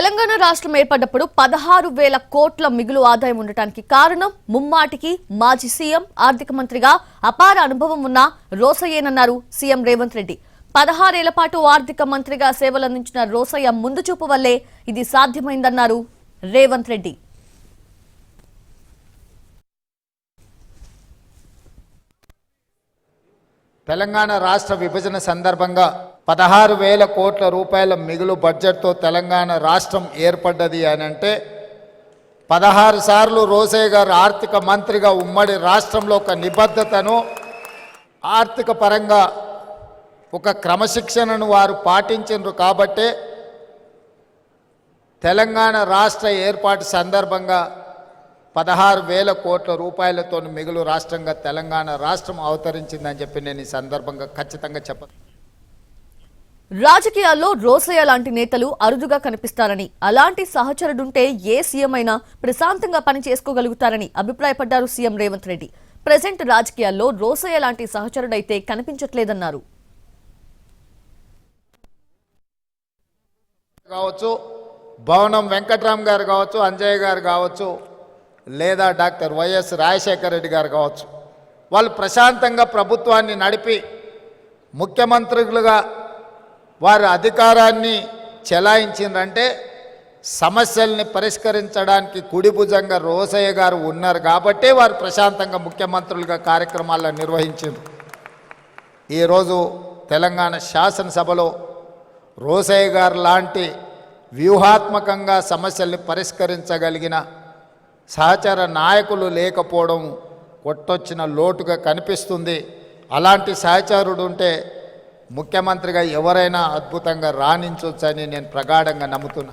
తెలంగాణ రాష్ట్రం ఏర్పడ్డప్పుడు పదహారు వేల కోట్ల మిగులు ఆదాయం ఉండటానికి కారణం ముమ్మాటికి మాజీ సీఎం ఆర్థిక మంత్రిగా అపార అనుభవం ఉన్న రోసయ్యేనన్నారు సీఎం రేవంత్ రెడ్డి. పదహారేళ్ళ పాటు ఆర్థిక మంత్రిగా సేవలందించిన రోసయ్య ముందు చూపు వల్లే ఇది సాధ్యమైందన్నారు రేవంత్ రెడ్డి. తెలంగాణ రాష్ట్ర విభజన సందర్భంగా పదహారు వేల కోట్ల రూపాయల మిగులు బడ్జెట్తో తెలంగాణ రాష్ట్రం ఏర్పడ్డది అని అంటే పదహారు సార్లు రోసయ్య గారు ఆర్థిక మంత్రిగా ఉమ్మడి రాష్ట్రంలో ఒక నిబద్ధతను ఆర్థిక పరంగా ఒక క్రమశిక్షణను వారు పాటించరు కాబట్టే తెలంగాణ రాష్ట్ర ఏర్పాటు సందర్భంగా పదహారు వేల కోట్ల రూపాయలతో మిగులు రాష్ట్రంగా తెలంగాణ రాష్ట్రం అవతరించిందని చెప్పి నేను ఈ సందర్భంగా ఖచ్చితంగా చెప్పను రాజకీయాల్లో రోసయ్య లాంటి నేతలు అరుదుగా కనిపిస్తారని అలాంటి సహచరుడుంటే ఏ సీఎం అయినా ప్రశాంతంగా పని చేసుకోగలుగుతారని అభిప్రాయపడ్డారు సీఎం రేవంత్ రెడ్డి. ప్రజెంట్ రాజకీయాల్లో రోసయ్య లాంటి సహచరుడైతే కనిపించట్లేదన్నారు. కావచ్చు భవనం వెంకట్రామ్ గారు కావచ్చు అంజయ్య గారు కావచ్చు లేదా డాక్టర్ వైఎస్ రాజశేఖర రెడ్డి గారు కావచ్చు. వాళ్ళు ప్రశాంతంగా ప్రభుత్వాన్ని నడిపి ముఖ్యమంత్రులుగా వారి అధికారాన్ని చెలాయించిందంటే సమస్యల్ని పరిష్కరించడానికి కుడి భుజంగా రోసయ్య గారు ఉన్నారు కాబట్టే వారు ప్రశాంతంగా ముఖ్యమంత్రులుగా కార్యక్రమాలను నిర్వహించారు. ఈరోజు తెలంగాణ శాసనసభలో రోసయ్య గారు లాంటి వ్యూహాత్మకంగా సమస్యల్ని పరిష్కరించగలిగిన సహచర నాయకులు లేకపోవడం కొట్టొచ్చిన లోటుగా కనిపిస్తుంది. అలాంటి సహచరుడు ఉంటే ముఖ్యమంత్రిగా ఎవరైనా అద్భుతంగా రాణించవచ్చని నేను ప్రగాఢంగా నమ్ముతున్నా.